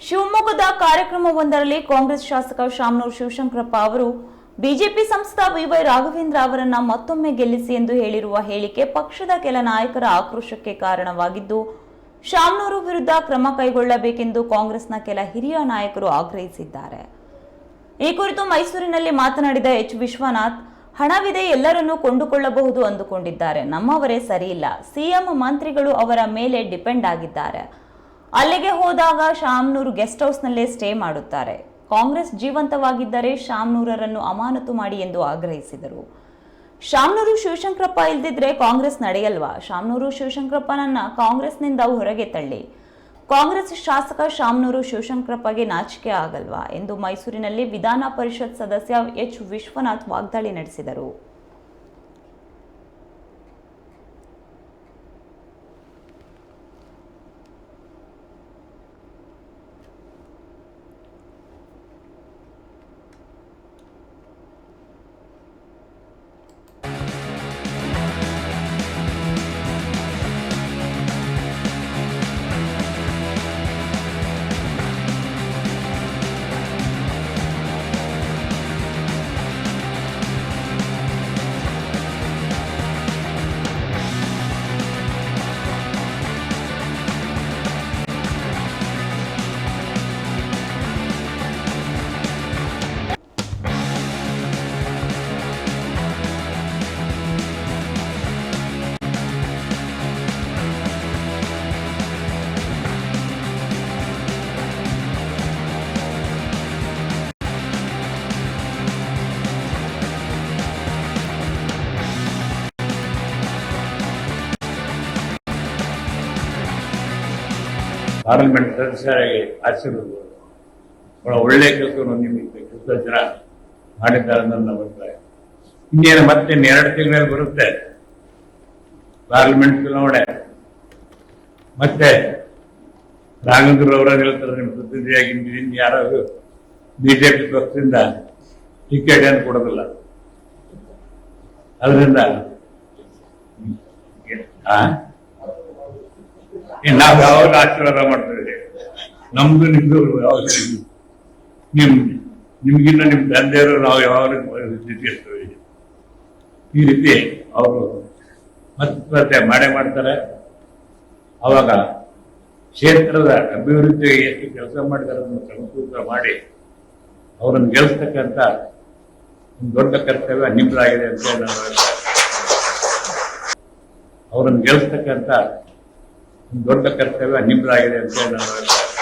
ಶಿವಮೊಗ್ಗದ ಕಾರ್ಯಕ್ರಮವೊಂದರಲ್ಲಿ ಕಾಂಗ್ರೆಸ್ ಶಾಸಕ ಶಾಮನೂರ್ ಶಿವಶಂಕರಪ್ಪ ಅವರು, ಬಿಜೆಪಿ ಸಂಸದ ವಿವೈ ರಾಘವೇಂದ್ರ ಅವರನ್ನ ಮತ್ತೊಮ್ಮೆ ಗೆಲ್ಲಿಸಿ ಎಂದು ಹೇಳಿರುವ ಹೇಳಿಕೆ ಪಕ್ಷದ ಕೆಲ ನಾಯಕರ ಆಕ್ರೋಶಕ್ಕೆ ಕಾರಣವಾಗಿದ್ದು, ಶಾಮನೂರು ವಿರುದ್ಧ ಕ್ರಮ ಕೈಗೊಳ್ಳಬೇಕೆಂದು ಕಾಂಗ್ರೆಸ್ನ ಕೆಲ ಹಿರಿಯ ನಾಯಕರು ಆಗ್ರಹಿಸಿದ್ದಾರೆ. ಈ ಕುರಿತು ಮೈಸೂರಿನಲ್ಲಿ ಮಾತನಾಡಿದ ಎಚ್. ವಿಶ್ವನಾಥ್, ಹಣವಿದೆ ಎಲ್ಲರನ್ನೂ ಕೊಂಡುಕೊಳ್ಳಬಹುದು ಅಂದುಕೊಂಡಿದ್ದಾರೆ. ನಮ್ಮವರೇ ಸರಿಯಿಲ್ಲ. ಸಿಎಂ ಮಂತ್ರಿಗಳು ಅವರ ಮೇಲೆ ಡಿಪೆಂಡ್ ಆಗಿದ್ದಾರೆ. ಅಲ್ಲಿಗೆ ಹೋದಾಗ ಶಾಮ್ನೂರು ಗೆಸ್ಟ್ ಹೌಸ್ನಲ್ಲೇ ಸ್ಟೇ ಮಾಡುತ್ತಾರೆ. ಕಾಂಗ್ರೆಸ್ ಜೀವಂತವಾಗಿದ್ದರೆ ಶಾಮ್ನೂರರನ್ನು ಅಮಾನತು ಮಾಡಿ ಎಂದು ಆಗ್ರಹಿಸಿದರು. ಶಾಮ್ನೂರು ಶಿವಶಂಕರಪ್ಪ ಇಲ್ದಿದ್ರೆ ಕಾಂಗ್ರೆಸ್ ನಡೆಯಲ್ವಾ? ಶಾಮ್ನೂರು ಶಿವಶಂಕರಪ್ಪನನ್ನ ಕಾಂಗ್ರೆಸ್ನಿಂದ ಹೊರಗೆ ತಳ್ಳಿ. ಕಾಂಗ್ರೆಸ್ ಶಾಸಕ ಶಾಮ್ನೂರು ಶಿವಶಂಕರಪ್ಪಗೆ ನಾಚಿಕೆ ಆಗಲ್ವಾ? ಎಂದು ಮೈಸೂರಿನಲ್ಲಿ ವಿಧಾನ ಪರಿಷತ್ ಸದಸ್ಯ ಎಚ್ ವಿಶ್ವನಾಥ್ ವಾಗ್ದಾಳಿ ನಡೆಸಿದರು. ಪಾರ್ಲಿಮೆಂಟ್ ಸದಸ್ಯರಾಗಿ ಆಶೀರ್ವಾದ ಬಹಳ ಒಳ್ಳೆಯ ಕೆಲಸವನ್ನು ನಿಮಗೆ ಕೆಲಸ ಜನ ಮಾಡಿದ್ದಾರೆ ನನ್ನ ಅಭಿಪ್ರಾಯ. ಇನ್ನೇನು ಮತ್ತೆ ಎರಡು ತಿಂಗಳಲ್ಲಿ ಬರುತ್ತೆ. ಪಾರ್ಲಿಮೆಂಟ್ ಚುನಾವಣೆ. ಮತ್ತೆ ರಾಘವೇಂದ್ರ ಅವರ ಹೇಳ್ತಾರೆ, ನಿಮ್ಮ ಪ್ರತಿನಿಧಿಯಾಗಿ ಯಾರಾದ್ರು ಬಿಜೆಪಿ ಪಕ್ಷದಿಂದ ಟಿಕೆಟ್ ಏನು ಕೊಡೋದಿಲ್ಲ. ಅದರಿಂದ ನಾವ್ ಯಾವಾಗ ಆಶೀರ್ವಾದ ಮಾಡ್ತೇವೆ ನಮ್ದು, ನಿಮ್ದು ಯಾವಾಗ ನಿಮ್, ನಿಮ್ಗಿನ್ನ ನಿಮ್ ತಂದೆಯವರು ನಾವು ಯಾವಾಗ ಇರ್ತೇವೆ. ಈ ರೀತಿ ಅವರು ಮತ್ತೆ ಮಾಡೇ ಮಾಡ್ತಾರೆ. ಅವಾಗ ಕ್ಷೇತ್ರದ ಅಭಿವೃದ್ಧಿಗೆ ಎಷ್ಟು ಕೆಲಸ ಮಾಡಿದ್ದಾರೆ ಅನ್ನೋ ಸಂಸ್ಕೃತ ಮಾಡಿ ಅವರನ್ನು ಗೆಲ್ಲಿಸ್ತಕ್ಕಂಥ ಒಂದು ದೊಡ್ಡ ಕರ್ತವ್ಯ ನಿಮ್ದಾಗಿದೆ ಅಂತ ನಾನು ಹೇಳ್ತಾರೆ ಅವರನ್ನು ಗೆಲ್ಲಿಸ್ತಕ್ಕಂಥ ದೊಡ್ಡ ಕರ್ತವ್ಯ ನಿಮ್ದಾಗಿದೆ ಅಂತ ನಾನು